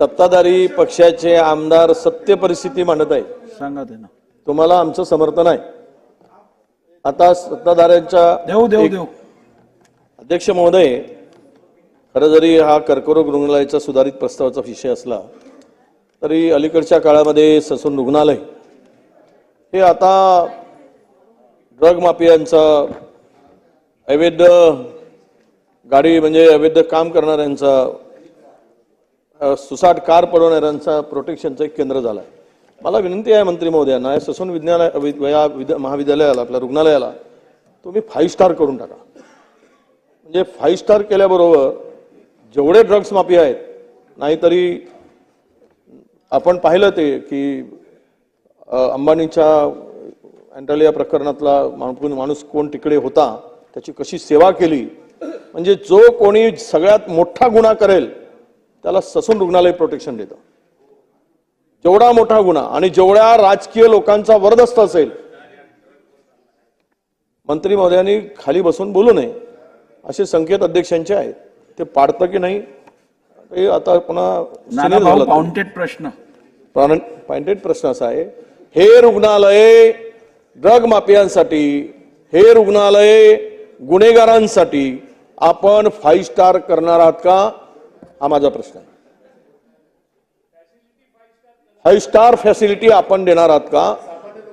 सत्ताधारी पक्षाचे आमदार सत्य परिस्थिती मांडत आहे सांगा ना तुम्हाला आमचं समर्थन आहे. आता सत्ताधाऱ्यांच्या देऊ देऊ देऊ. अध्यक्ष महोदय खरं जरी हा कर्करोग रुग्णालयाचा सुधारित प्रस्तावाचा विषय असला तरी अलीकडच्या काळामध्ये ससून रुग्णालय हे आता ड्रग माफियांचा अवैध गाडी म्हणजे अवैध काम करणाऱ्यांचा सुसाट कार पडवणाऱ्यांचा प्रोटेक्शनचं एक केंद्र झालं आहे मला विनंती आहे मंत्री महोदयांना या ससून विज्ञालय या विद्या- महाविद्यालयाला आपल्या रुग्णालयाला तुम्ही फाईव्ह स्टार करून टाका. म्हणजे फाईव्ह स्टार केल्याबरोबर जेवढे ड्रग्स माफी आहेत नाहीतरी आपण पाहिलं ते की अंबानीच्या अँटालिया प्रकरणातला माणूस कोण तिकडे होता त्याची कशी सेवा केली म्हणजे जो कोणी सगळ्यात मोठा गुन्हा करेल त्याला ससून रुग्णालय प्रोटेक्शन देतं. जेवढा मोठा गुन्हा आणि जेवढ्या राजकीय लोकांचा वरदस्त असेल मंत्री महोदयांनी खाली बसून बोलू नये असे संकेत अध्यक्षांचे आहेत. ते पाडतं की नाही ते आता पुन्हा प्रश्न. पॉइंटेड प्रश्न असा आहे हे रुग्णालय ड्रग माफियांसाठी हे रुग्णालय गुन्हेगारांसाठी आपण फाईव्ह स्टार करणार आहात का? हा माझा प्रश्न आहे. फाईव्ह स्टार फॅसिलिटी आपण देणार आहात का?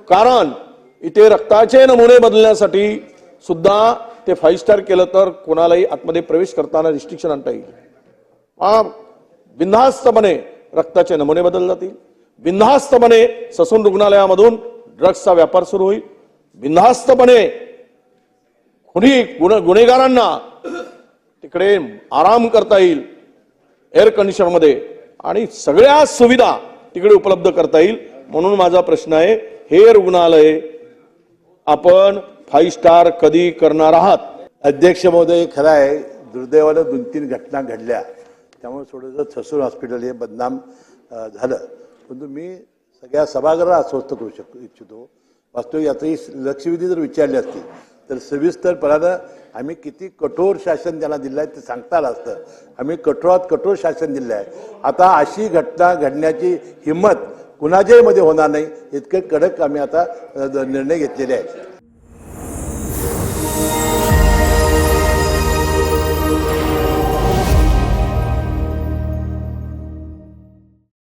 कारण इथे रक्ताचे नमुने बदलण्यासाठी सुद्धा ते फाईव्ह स्टार केलं तर कोणालाही आतमध्ये प्रवेश करताना रिस्ट्रिक्शन आणता येईल. हा बिनधास्तपणे रक्ताचे नमुने बदल जातील. बिनधास्तपणे ससून रुग्णालयामधून ड्रग्सचा व्यापार सुरू होईल. बिनधास्तपणे खुनी गुन्हेगारांना तिकडे आराम करता येईल. एअर कंडिशनमध्ये. आणि सगळ्या सुविधा तिकडे उपलब्ध करता येईल. म्हणून माझा प्रश्न आहे हे रुग्णालय आपण फाईव्ह स्टार कधी करणार आहात? अध्यक्ष महोदय खरं आहे दुर्दैवानं दोन तीन घटना घडल्या. त्यामुळे थोडंसं ससूर हॉस्पिटल हे बदनाम झालं. परंतु मी सगळ्या सभागृहाला अस्वस्थ करू शक इच्छितो. वास्तविक यातही लक्षवेधी जर विचारली असती तर सविस्तरपणानं आम्ही किती कठोर शासन त्यांना दिलं आहे ते सांगता आलं असतं. आम्ही कठोरात कठोर शासन दिलं आहे आता अशी घटना घडण्याची हिंमत कुणाच्याही मध्ये होणार नाही. इतके कडक आम्ही आता निर्णय घेतलेले आहे.